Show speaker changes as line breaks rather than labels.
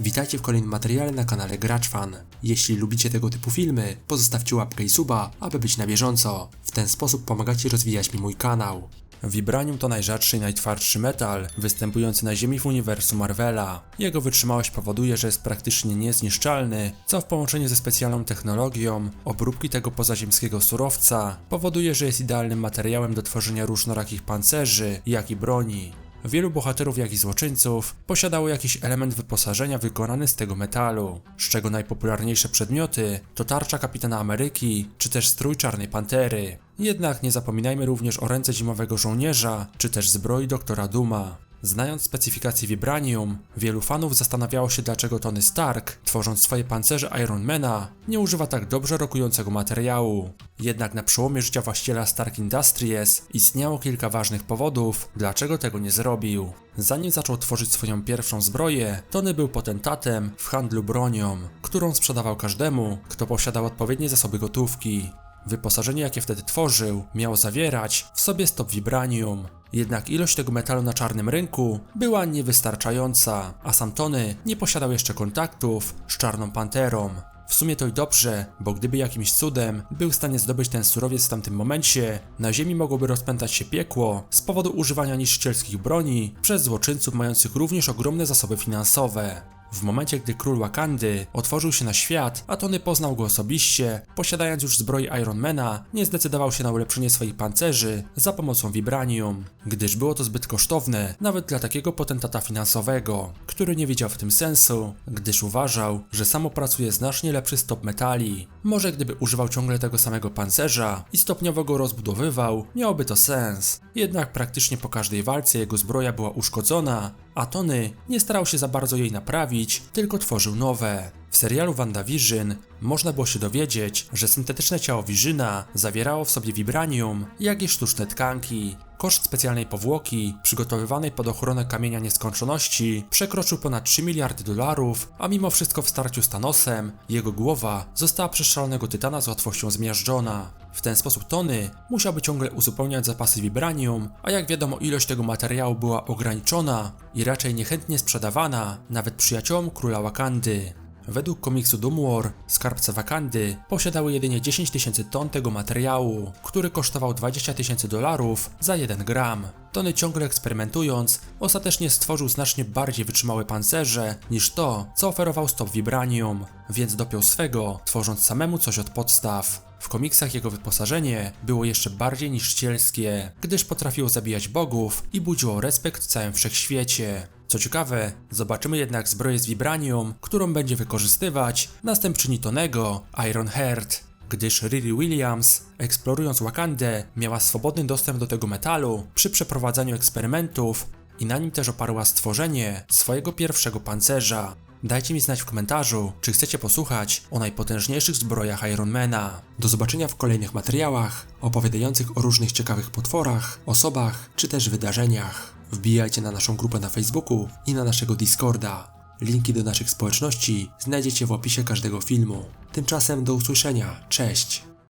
Witajcie w kolejnym materiale na kanale GraczFan. Jeśli lubicie tego typu filmy, pozostawcie łapkę i suba, aby być na bieżąco. W ten sposób pomagacie rozwijać mi mój kanał. Vibranium to najrzadszy i najtwardszy metal występujący na Ziemi w uniwersum Marvela. Jego wytrzymałość powoduje, że jest praktycznie niezniszczalny, co w połączeniu ze specjalną technologią obróbki tego pozaziemskiego surowca powoduje, że jest idealnym materiałem do tworzenia różnorakich pancerzy, jak i broni. Wielu bohaterów, jak i złoczyńców posiadało jakiś element wyposażenia wykonany z tego metalu, z czego najpopularniejsze przedmioty to tarcza Kapitana Ameryki czy też strój Czarnej Pantery. Jednak nie zapominajmy również o ręce zimowego żołnierza czy też zbroi doktora Duma. Znając specyfikację Vibranium, wielu fanów zastanawiało się dlaczego Tony Stark, tworząc swoje pancerze Ironmana, nie używa tak dobrze rokującego materiału. Jednak na przełomie życia właściciela Stark Industries istniało kilka ważnych powodów, dlaczego tego nie zrobił. Zanim zaczął tworzyć swoją pierwszą zbroję, Tony był potentatem w handlu bronią, którą sprzedawał każdemu, kto posiadał odpowiednie zasoby gotówki. Wyposażenie, jakie wtedy tworzył, miało zawierać w sobie stop vibranium. Jednak ilość tego metalu na czarnym rynku była niewystarczająca, a sam Tony nie posiadał jeszcze kontaktów z Czarną Panterą. W sumie to i dobrze, bo gdyby jakimś cudem był w stanie zdobyć ten surowiec w tamtym momencie, na Ziemi mogłoby rozpętać się piekło z powodu używania niszczycielskich broni przez złoczyńców mających również ogromne zasoby finansowe. W momencie, gdy król Wakandy otworzył się na świat, a Tony poznał go osobiście, posiadając już zbroi Ironmana, nie zdecydował się na ulepszenie swoich pancerzy za pomocą vibranium, gdyż było to zbyt kosztowne, nawet dla takiego potentata finansowego, który nie widział w tym sensu, gdyż uważał, że sam opracuje znacznie lepszy stop metali. Może gdyby używał ciągle tego samego pancerza i stopniowo go rozbudowywał, miałoby to sens. Jednak praktycznie po każdej walce jego zbroja była uszkodzona, a Tony nie starał się za bardzo jej naprawić, tylko tworzył nowe. W serialu WandaVision można było się dowiedzieć, że syntetyczne ciało Visiona zawierało w sobie vibranium, jak i sztuczne tkanki. Koszt specjalnej powłoki, przygotowywanej pod ochronę kamienia nieskończoności, przekroczył ponad 3 miliardy dolarów, a mimo wszystko w starciu z Thanosem, jego głowa została przez szalonego tytana z łatwością zmiażdżona. W ten sposób Tony musiałby ciągle uzupełniać zapasy vibranium, a jak wiadomo ilość tego materiału była ograniczona i raczej niechętnie sprzedawana nawet przyjaciołom króla Wakandy. Według komiksu Doom War, skarbce Wakandy posiadały jedynie 10 tysięcy ton tego materiału, który kosztował 20 tysięcy dolarów za 1 gram. Tony ciągle eksperymentując, ostatecznie stworzył znacznie bardziej wytrzymałe pancerze niż to, co oferował stop vibranium, więc dopiął swego, tworząc samemu coś od podstaw. W komiksach jego wyposażenie było jeszcze bardziej niszczycielskie, gdyż potrafiło zabijać bogów i budziło respekt w całym wszechświecie. Co ciekawe, zobaczymy jednak zbroję z vibranium, którą będzie wykorzystywać następczyni Tonego, Ironheart, gdyż Riri Williams, eksplorując Wakandę, miała swobodny dostęp do tego metalu przy przeprowadzaniu eksperymentów i na nim też oparła stworzenie swojego pierwszego pancerza. Dajcie mi znać w komentarzu, czy chcecie posłuchać o najpotężniejszych zbrojach Ironmana. Do zobaczenia w kolejnych materiałach opowiadających o różnych ciekawych potworach, osobach czy też wydarzeniach. Wbijajcie na naszą grupę na Facebooku i na naszego Discorda. Linki do naszych społeczności znajdziecie w opisie każdego filmu. Tymczasem do usłyszenia. Cześć!